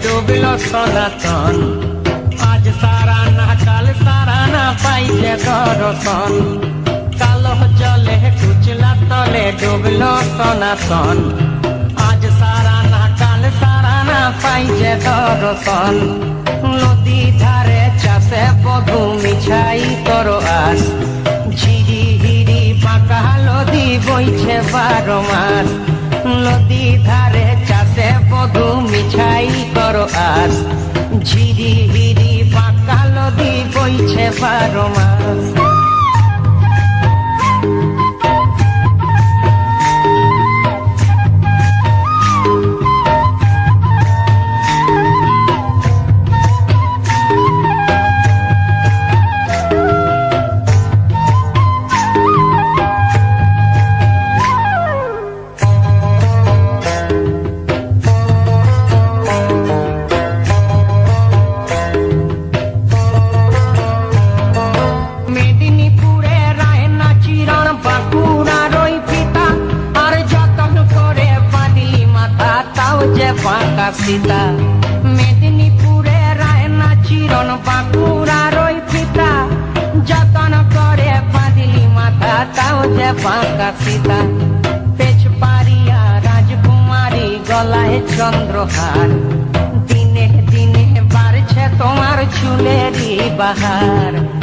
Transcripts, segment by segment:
Double সনাতন আজ সারা না কাল সারা না পাইছে দর্শন কালো জলে কুচলা তলে ডুবল সনাতন আজ সারা না কাল সারা না পাইছে দর্শন নদী ধারে চাষে বধু মিছাই তোর আস ঝিরি হিরি পাকা নদী বইছে বারো মাস নদী ধারে বধু মিছাই করো আস ঝিরি হিরি পাকাল দি বইছে বারো মাস যে ফাঁকা সীতা। মেদিনীপুরে রায়না চিরণ বাঁকুড়ার ওই পিতা। যতন করে বাঁধলি মাথা তাও যে ফাঁকা সীতা। পেছ পারিয়া রাজকুমারী গলায় চন্দ্রহার। দিনে দিনে বাড়ছে তোমার চুলেরই বাহার।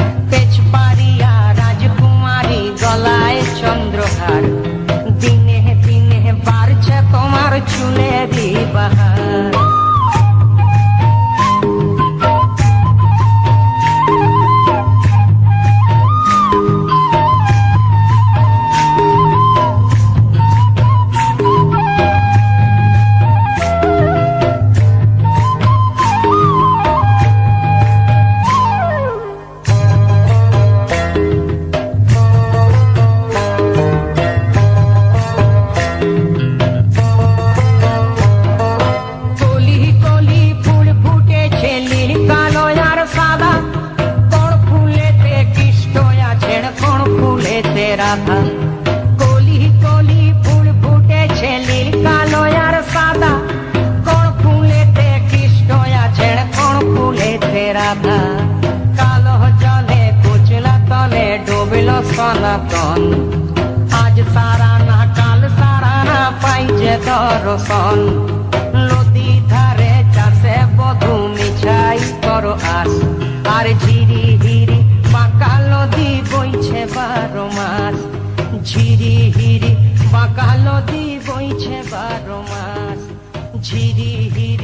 আজ সারা না, কাল সারা না পাই যে দর্শন। নদী ধারে চাষে বধু মিছাই করো আর ঝিরি বারো মাস। ঝিরি হিরি বাঁকা দি বইছে বারো মাস। ঝিরি হিরি